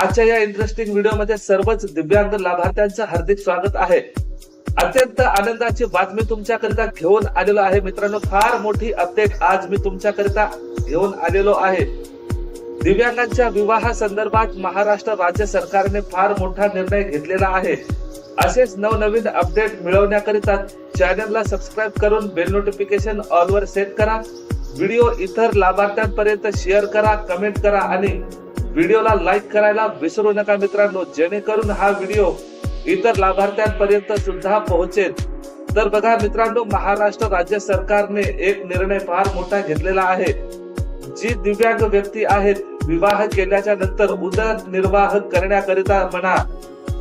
आजच्या या इंटरेस्टिंग व्हिडिओमध्ये सर्वच दिव्यांग लाभार्थ्यांचं हार्दिक स्वागत आहे. अत्यंत आनंदाची बातमी तुमच्याकरिता घेऊन आलेलो आहे. मित्रांनो फार मोठी अपडेट आज मी तुमच्याकरिता घेऊन आलेलो आहे. दिव्यांगांच्या विवाहा संदर्भात महाराष्ट्र राज्य सरकारने फार मोठा निर्णय घेतलेला आहे. असेच नवनवीन अपडेट मिळवण्याकरिता चॅनलला सबस्क्राईब करून बेल नोटिफिकेशन ऑलवर सेट करा. व्हिडिओ इतर लाभार्थ्यांपर्यंत शेअर करा कमेंट करा आणि व्हिडिओला लाईक करायला विसरू नका मित्रांनो जेणेकरून हा व्हिडिओ इतर लाभार्थ्यांपर्यंत सुद्धा पोहोचेल. तर बघा मित्रांनो महाराष्ट्र राज्य सरकारने एक निर्णय फार मोठा घेतलेला आहे. जी दिव्यांग व्यक्ती आहेत विवाह केल्याच्यानंतर उदरनिर्वाह करण्याकरिता म्हणा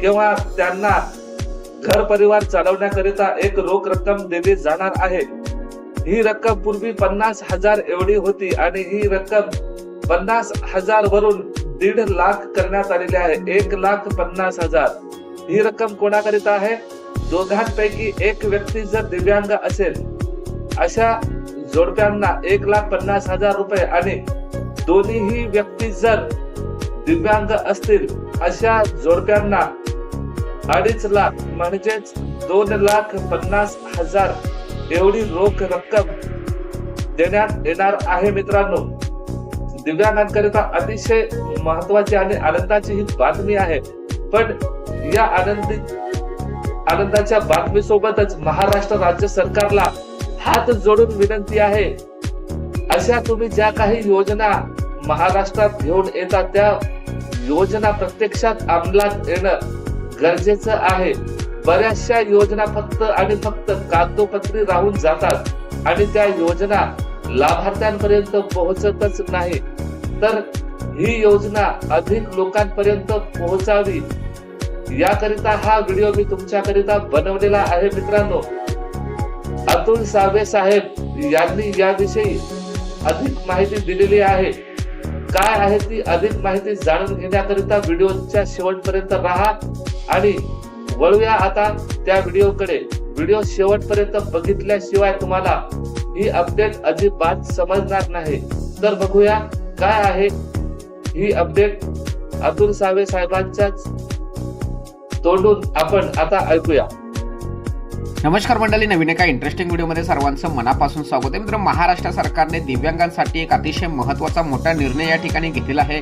किंवा त्यांना घर परिवार चालवण्याकरिता एक रोख रक्कम दिली जाणार आहे. ही रक्कम पूर्वी पन्नास हजार एवढी होती आणि ही रक्कम पन्नास हजार वरून दीड लाख करण्यात आलेले आहे. एक लाख पन्नास हजार. ही रक्कम कोणाकरिता आहे? दोघांपैकी एक व्यक्ती जर दिव्यांग असेल अशा जोडप्यांना एक लाख पन्नास हजार रुपये आणि दोन्हीही व्यक्ती जर दिव्यांग असतील अशा जोडप्यांना अडीच लाख म्हणजेच दोन लाख पन्नास हजार एवढी रोख रक्कम देण्यात येणार आहे मित्रांनो. दिव्यांगांकरिता अतिशय महत्वाची आणि आनंदाची ही बातमी आहे. पण या आनंदी आनंदाच्या बातमीसोबतच महाराष्ट्र राज्य सरकारला हात जोडून विनंती आहे. अशा तुम्ही ज्या काही योजना महाराष्ट्रात घेऊन येतात त्या योजना प्रत्यक्षात अंमलात येणं गरजेचं आहे. बऱ्याचशा योजना फक्त आणि फक्त कागदोपत्री राहून जातात आणि त्या योजना लाभार्थ्यांपर्यंत पोहोचतच नाही. तर ही योजना अधिक लोकांपर्यंत पोहोचावी. याकरिता हा व्हिडिओ मी तुमच्याकरिता बनवलेला आहे मित्रांनो. अतुल सावे साहेब यांनी याविषयी अधिक माहिती दिलेली आहे. काय आहे ती अधिक माहिती जाणून घेण्याकरिता व्हिडिओच्या शेवटपर्यंत राहा आणि वळूया आता त्या व्हिडिओकडे. व्हिडिओ शेवटपर्यंत बघितल्याशिवाय तुम्हाला ही अपडेट अजिबात समजणार नाही. तर बघूया काय आहे ही अपडेट अतुल सावे साहेबांच्याच तोंडून आपण आता ऐकूया. नमस्कार मंडळी नवीन एका इंटरेस्टिंग व्हिडिओमध्ये सर्वांचं मनापासून स्वागत आहे. मित्र महाराष्ट्र सरकारने दिव्यांगांसाठी एक अतिशय महत्त्वाचा मोठा निर्णय या ठिकाणी घेतलेला आहे.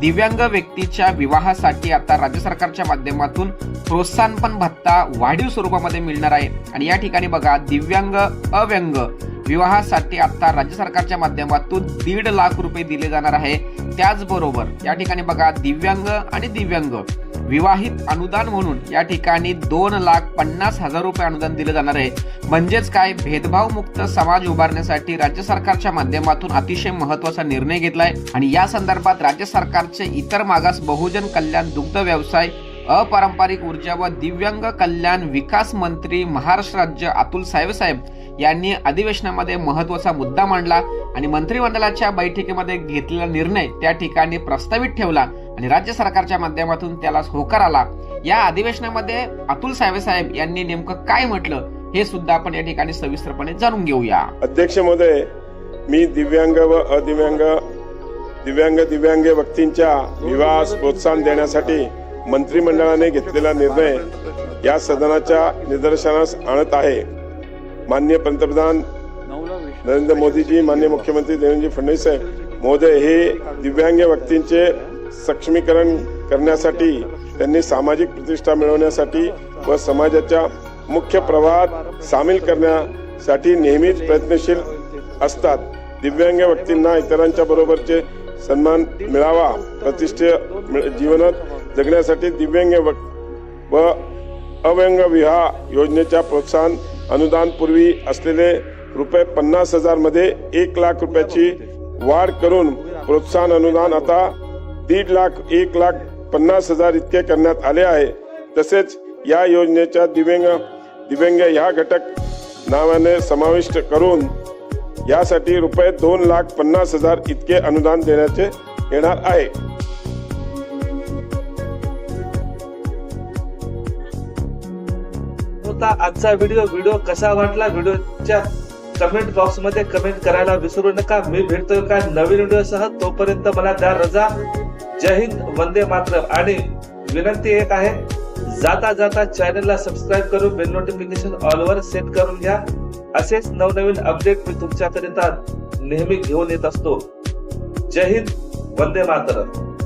दिव्यांग व्यक्तीच्या विवाहासाठी आता राज्य सरकारच्या माध्यमातून प्रोत्साहनपण भत्ता वाढीव स्वरूपामध्ये मिळणार आहे. आणि या ठिकाणी बघा दिव्यांग अव्यंग विवाहासाठी आता राज्य सरकारच्या माध्यमातून दीड लाख रुपये दिले जाणार आहे. त्याचबरोबर या ठिकाणी बघा दिव्यांग आणि दिव्यांग विवाहित अनुदान म्हणून या ठिकाणी दोन लाख पन्नास हजार रुपये अनुदान दिले जाणार आहे. म्हणजेच काय भेदभाव मुक्त समाज उभारण्यासाठी राज्य सरकारच्या माध्यमातून अतिशय महत्त्वाचा निर्णय घेतलाय. आणि या संदर्भात राज्य सरकारचे इतर मागास बहुजन कल्याण दुग्ध व्यवसाय अपारंपरिक ऊर्जा व दिव्यांग कल्याण विकास मंत्री महाराष्ट्र राज्य अतुल साहेब साहेब यांनी अधिवेशनामध्ये महत्त्वाचा मुद्दा मांडला आणि मंत्रिमंडळाच्या बैठकीमध्ये घेतलेला निर्णय त्या ठिकाणी प्रस्तावित ठेवला आणि राज्य सरकारच्या माध्यमातून त्याला होकार आला. या अधिवेशनामध्ये अतुल साहेबसाहेब यांनी नेमकं काय म्हटलं हे सुद्धा आपण या ठिकाणी सविस्तरपणे जाणून घेऊया. अध्यक्ष महोदय मी दिव्यांग व अदिव्यांग दिव्यांग दिव्यांग व्यक्तींच्या विवाहास प्रोत्साहन देण्यासाठी मंत्रिमंडळाने घेतलेला निर्णय या सदनाच्या निदर्शनास आणत आहे. मान्य पंतप्रधान नरेंद्र मोदीजी मान्य मुख्यमंत्री देवेंद्र फडणवीस साहेब महोदय हे दिव्यांग व्यक्तींचे सक्षमीकरण करण्यासाठी त्यांनी सामाजिक प्रतिष्ठा मिळवण्यासाठी व समाजाच्या मुख्य प्रवाहात सामील करण्यासाठी नेहमीच प्रयत्नशील असतात. दिव्यांग व्यक्तींना इतरांच्या बरोबरचे सन्मान मिळावा प्रतिष्ठे जीवनात जगण्यासाठी दिव्यांग व अव्यंग विवाह योजनेच्या प्रोत्साहन अनुदान पूर्वी असलेले रुपये पन्नास हजारमध्ये एक लाख रुपयाची वाढ करून प्रोत्साहन अनुदान आता दीड लाख एक लाख पन्नास हजार इतके करण्यात आले आहे. तसेच या योजनेच्या दिव्यांग दिव्यांग ह्या घटक नावाने समाविष्ट करून यासाठी रुपये दोन लाख पन्नास हजार इतके अनुदान देण्याचे येणार आहे. होता आजचा व्हिडिओ व्हिडिओ कसा वाटला? व्हिडिओच्या कमेंट बॉक्समध्ये कमेंट करायला विसरू नका. मी भेटतोय का नवीन व्हिडिओ सह. तोपर्यंत मला द्या रजा. जय हिंद वंदे मात्र आणि विनंती एक आहे जाता जाता चॅनलला सबस्क्राईब करून बेल नोटिफिकेशन ऑलवर सेट करून घ्या. असेच नवनवीन अपडेट मी तुमच्याकरिता नेहमी घेऊन येत असतो. जय हिंद वंदे मातरम.